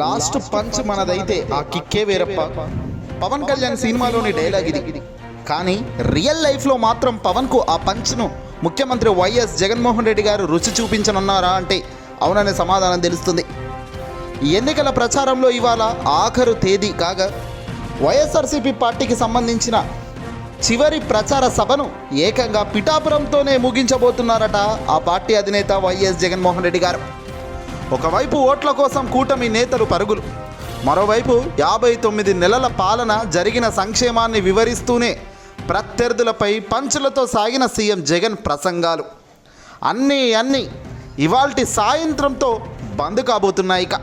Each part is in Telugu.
లాస్ట్ పంచ్ మనదైతే ఆ కిక్కే వేరప్ప. పవన్ కళ్యాణ్ సినిమాలోని డైలాగ్ ఇది. కానీ రియల్ లైఫ్లో మాత్రం పవన్కు ఆ పంచ్ను ముఖ్యమంత్రి వైఎస్ జగన్మోహన్ రెడ్డి గారు రుచి చూపించనున్నారా అంటే అవుననే సమాధానం తెలుస్తుంది. ఎన్నికల ప్రచారంలో ఇవాళ ఆఖరు తేదీ కాగా వైఎస్ఆర్సీపీ పార్టీకి సంబంధించిన చివరి ప్రచార సభను ఏకంగా పిఠాపురంతోనే ముగించబోతున్నారట ఆ పార్టీ అధినేత వైఎస్ జగన్మోహన్ రెడ్డి గారు. ఒకవైపు ఓట్ల కోసం కూటమి నేతలు పరుగులు మరోవైపు యాభై తొమ్మిది నెలల పాలన జరిగిన సంక్షేమాన్ని వివరిస్తూనే ప్రత్యర్థులపై పంచులతో సాగిన సీఎం జగన్ ప్రసంగాలు. అన్నీ అన్నీ ఇవాల్టి సాయంత్రంతో బంద్ కాబోతున్నాయి ఇక.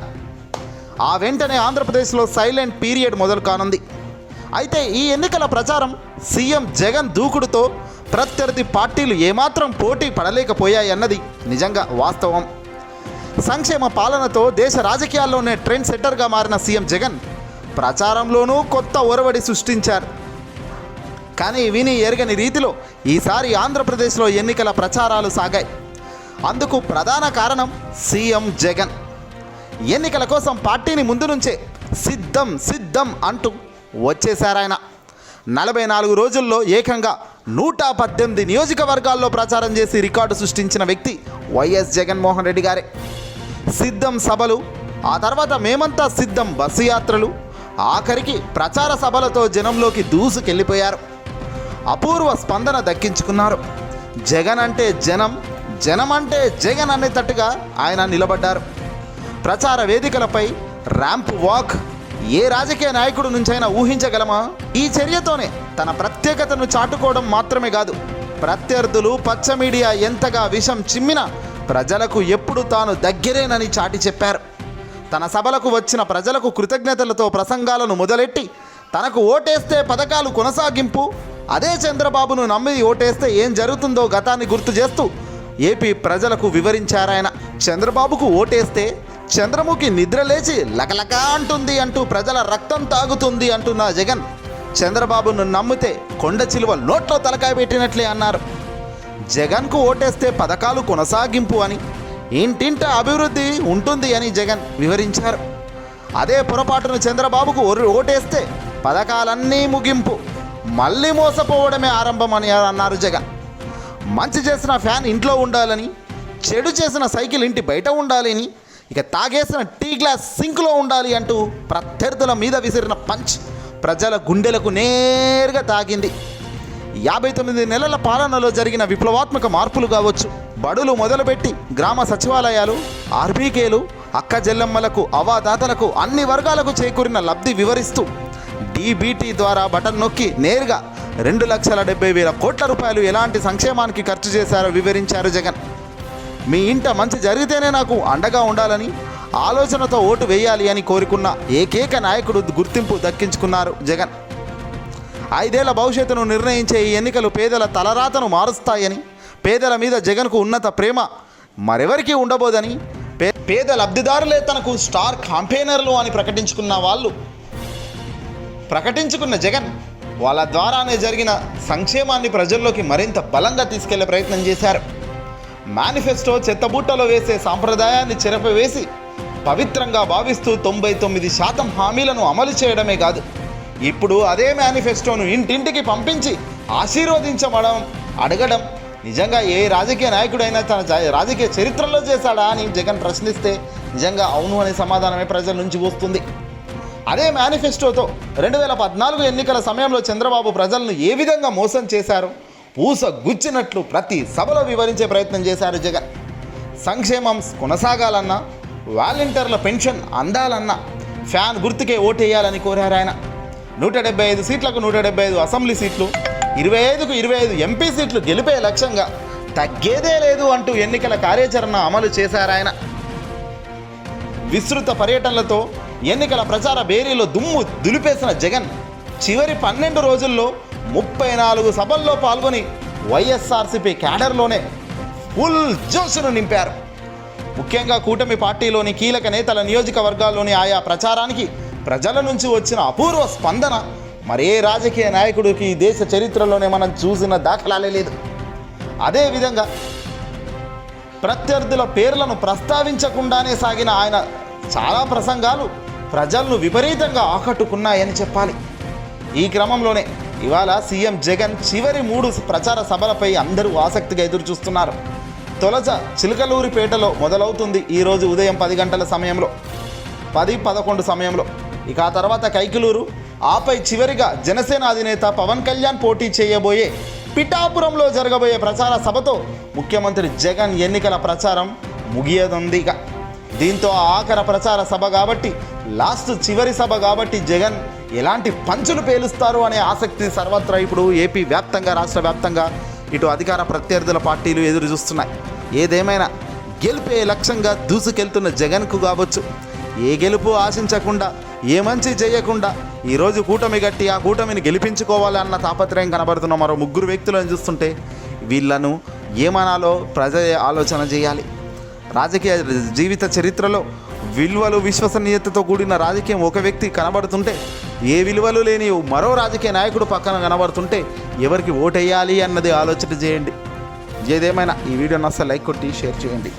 ఆ వెంటనే ఆంధ్రప్రదేశ్లో సైలెంట్ పీరియడ్ మొదలు కానుంది. అయితే ఈ ఎన్నికల ప్రచారం సీఎం జగన్ దూకుడుతో ప్రత్యర్థి పార్టీలు ఏమాత్రం పోటీ పడలేకపోయాయన్నది నిజంగా వాస్తవం. సంక్షేమ పాలనతో దేశ రాజకీయాల్లోనే ట్రెండ్ సెట్టర్గా మారిన సీఎం జగన్ ప్రచారంలోనూ కొత్త ఒరవడి సృష్టించారు. కానీ విని ఎరగని రీతిలో ఈసారి ఆంధ్రప్రదేశ్లో ఎన్నికల ప్రచారాలు సాగాయి. అందుకు ప్రధాన కారణం సీఎం జగన్. ఎన్నికల కోసం పార్టీని ముందు నుంచే సిద్ధం సిద్ధం అంటూ వచ్చేశారాయన నలభై నాలుగు రోజుల్లో ఏకంగా నూట పద్దెనిమిది నియోజకవర్గాల్లో ప్రచారం చేసి రికార్డు సృష్టించిన వ్యక్తి వైఎస్ జగన్మోహన్ రెడ్డి గారే. సిద్ధం సభలు ఆ తర్వాత మేమంతా సిద్ధం బస్సు యాత్రలు. ఆఖరికి ప్రచార సభలతో జనంలోకి దూసుకెళ్ళిపోయారు. అపూర్వ స్పందన దక్కించుకున్నారు. జగన్ అంటే జనం జనం అంటే జగన్ అనేటట్టుగా ఆయన నిలబడ్డారు. ప్రచార వేదికలపై ర్యాంప్ వాక్. ఏ రాజకీయ నాయకుడు నుంచైనా ఊహించగలమా? ఈ చర్యతోనే తన ప్రత్యేకతను చాటుకోవడం మాత్రమే కాదు ప్రత్యర్థులు పచ్చ మీడియా ఎంతగా విషం చిమ్మినా ప్రజలకు ఎప్పుడు తాను దగ్గరేనని చాటి చెప్పారు. తన సభలకు వచ్చిన ప్రజలకు కృతజ్ఞతలతో ప్రసంగాలను మొదలెట్టి తనకు ఓటేస్తే పథకాలు కొనసాగింపు అదే చంద్రబాబును నమ్మి ఓటేస్తే ఏం జరుగుతుందో గతాన్ని గుర్తు చేస్తూ ఏపీ ప్రజలకు వివరించారాయన. చంద్రబాబుకు ఓటేస్తే చంద్రముఖి నిద్రలేచి లకలక అంటుంది అంటూ ప్రజల రక్తం తాగుతుంది అంటున్న జగన్. చంద్రబాబును నమ్మితే కొండ చిలువ నోట్లో తలకాయ పెట్టినట్లే అన్నారు. జగన్కు ఓటేస్తే పథకాలు కొనసాగింపు అని. ఇంటింట అభివృద్ధి ఉంటుంది అని జగన్ వివరించారు. అదే పొరపాటును చంద్రబాబుకు ఓటేస్తే పథకాలన్నీ ముగింపు. మళ్ళీ మోసపోవడమే ఆరంభమని అన్నారు జగన్. మంచి చేసిన ఫ్యాన్ ఇంట్లో ఉండాలని చెడు చేసిన సైకిల్ ఇంటి బయట ఉండాలని ఇక తాగేసిన టీ గ్లాస్ సింక్లో ఉండాలి అంటూ ప్రత్యర్థుల మీద విసిరిన పంచ్ ప్రజల గుండెలకు నేరుగా తాగింది. యాభై తొమ్మిది నెలల పాలనలో జరిగిన విప్లవాత్మక మార్పులు కావచ్చు. బడులు మొదలుపెట్టి గ్రామ సచివాలయాలు ఆర్బీకేలు అక్క జల్లెమ్మలకు అవాదాతలకు అన్ని వర్గాలకు చేకూరిన లబ్ధి వివరిస్తూ డీబీటీ ద్వారా బటన్ నొక్కి నేరుగా రెండు లక్షల డెబ్బై వేల కోట్ల రూపాయలు ఎలాంటి సంక్షేమానికి ఖర్చు చేశారో వివరించారు జగన్. మీ ఇంట మంచి జరిగితేనే నాకు అండగా ఉండాలని ఆలోచనతో ఓటు వేయాలి అని కోరుకున్న ఏకైక నాయకుడు గుర్తింపు దక్కించుకున్నారు జగన్. ఐదేళ్ళ భవిష్యత్తును నిర్ణయించే ఈ ఎన్నికలు పేదల తలరాతను మారుస్తాయని పేదల మీద జగన్కు ఉన్నత ప్రేమ మరెవరికీ ఉండబోదని పే పేద లబ్ధిదారులే తనకు స్టార్ కాంపెయినర్లు అని ప్రకటించుకున్న వాళ్ళు ప్రకటించుకున్న జగన్ వాళ్ళ ద్వారానే జరిగిన సంక్షేమాన్ని ప్రజల్లోకి మరింత బలంగా తీసుకెళ్ళే ప్రయత్నం చేశారు. మేనిఫెస్టో చెత్తబుట్టలో వేసే సాంప్రదాయాన్ని చెరపవేసి పవిత్రంగా భావిస్తూ తొంభై తొమ్మిది శాతం హామీలను అమలు చేయడమే కాదు ఇప్పుడు అదే మేనిఫెస్టోను ఇంటింటికి పంపించి ఆశీర్వదించబడం అడగడం. నిజంగా ఏ రాజకీయ నాయకుడైనా తన రాజకీయ చరిత్రలో చేశాడా అని జగన్ ప్రశ్నిస్తే నిజంగా అవును అనే సమాధానమే ప్రజల నుంచి వస్తుంది. అదే మేనిఫెస్టోతో రెండు వేల పద్నాలుగు ఎన్నికల సమయంలో చంద్రబాబు ప్రజలను ఏ విధంగా మోసం చేశారు? పూస గుచ్చినట్లు ప్రతి సభలో వివరించే ప్రయత్నం చేశారు జగన్. సంక్షేమం కొనసాగాలన్నా వాలంటీర్ల పెన్షన్ అందాలన్నా ఫ్యాన్ గుర్తుకే ఓటేయాలని కోరారు ఆయన. నూట డెబ్బై ఐదు సీట్లకు నూట డెబ్బై ఐదు అసెంబ్లీ సీట్లు ఇరవై ఐదుకు ఇరవై ఐదు ఎంపీ సీట్లు గెలిపే లక్ష్యంగా తగ్గేదే లేదు అంటూ ఎన్నికల కార్యాచరణ అమలు చేశారాయన విస్తృత పర్యటనలతో ఎన్నికల ప్రచార బేరీలో దుమ్ము దులిపేసిన జగన్ చివరి పన్నెండు రోజుల్లో ముప్పై నాలుగు సభల్లో పాల్గొని వైఎస్ఆర్సీపీ క్యాడర్లోనే ఫుల్ జోషును నింపారు. ముఖ్యంగా కూటమి పార్టీలోని కీలక నేతల నియోజకవర్గాల్లోని ఆయా ప్రచారానికి ప్రజల నుంచి వచ్చిన అపూర్వ స్పందన. మరే రాజకీయ నాయకుడికి ఈ దేశ చరిత్రలోనే మనం చూసిన దాఖలాలే లేదు. అదేవిధంగా ప్రత్యర్థుల పేర్లను ప్రస్తావించకుండానే సాగిన ఆయన చాలా ప్రసంగాలు ప్రజలను విపరీతంగా ఆకట్టుకున్నాయని చెప్పాలి. ఈ క్రమంలోనే ఇవాళ సీఎం జగన్ చివరి మూడు ప్రచార సభలపై అందరూ ఆసక్తిగా ఎదురుచూస్తున్నారు. తొలచ చిలకలూరిపేటలో మొదలవుతుంది ఈరోజు ఉదయం పది గంటల సమయంలో. పది పదకొండు సమయంలో. ఇక ఆ తర్వాత కైకిలూరు. ఆపై చివరిగా జనసేన అధినేత పవన్ కళ్యాణ్ పోటీ చేయబోయే పిఠాపురంలో జరగబోయే ప్రచార సభతో ముఖ్యమంత్రి జగన్ ఎన్నికల ప్రచారం ముగియనుంది ఇక. దీంతో ఆఖర ప్రచార సభ కాబట్టి లాస్ట్ చివరి సభ కాబట్టి జగన్ ఎలాంటి పంచులు పేలుస్తారు అనే ఆసక్తి సర్వత్రా ఇప్పుడు ఏపీ వ్యాప్తంగా రాష్ట్ర వ్యాప్తంగా ఇటు అధికార ప్రత్యర్థుల పార్టీలు ఎదురు చూస్తున్నాయి. ఏదేమైనా గెలిపే లక్ష్యంగా దూసుకెళ్తున్న జగన్కు కావచ్చు ఏ గెలుపు ఆశించకుండా ఏ మంచి చేయకుండా ఈరోజు కూటమి గట్టి ఆ కూటమిని గెలిపించుకోవాలి అన్న తాపత్రయం కనబడుతున్న మరో ముగ్గురు వ్యక్తులను చూస్తుంటే వీళ్ళను ఏమనాలో ప్రజ ఆలోచన చేయాలి. రాజకీయ జీవిత చరిత్రలో విలువలు విశ్వసనీయతతో కూడిన రాజకీయం ఒక వ్యక్తి కనబడుతుంటే ఏ విలువలు లేని మరో రాజకీయ నాయకుడు పక్కన కనబడుతుంటే ఎవరికి ఓటేయాలి అన్నది ఆలోచన చేయండి. ఏదేమైనా ఈ వీడియో అసలు లైక్ కొట్టి షేర్ చేయండి.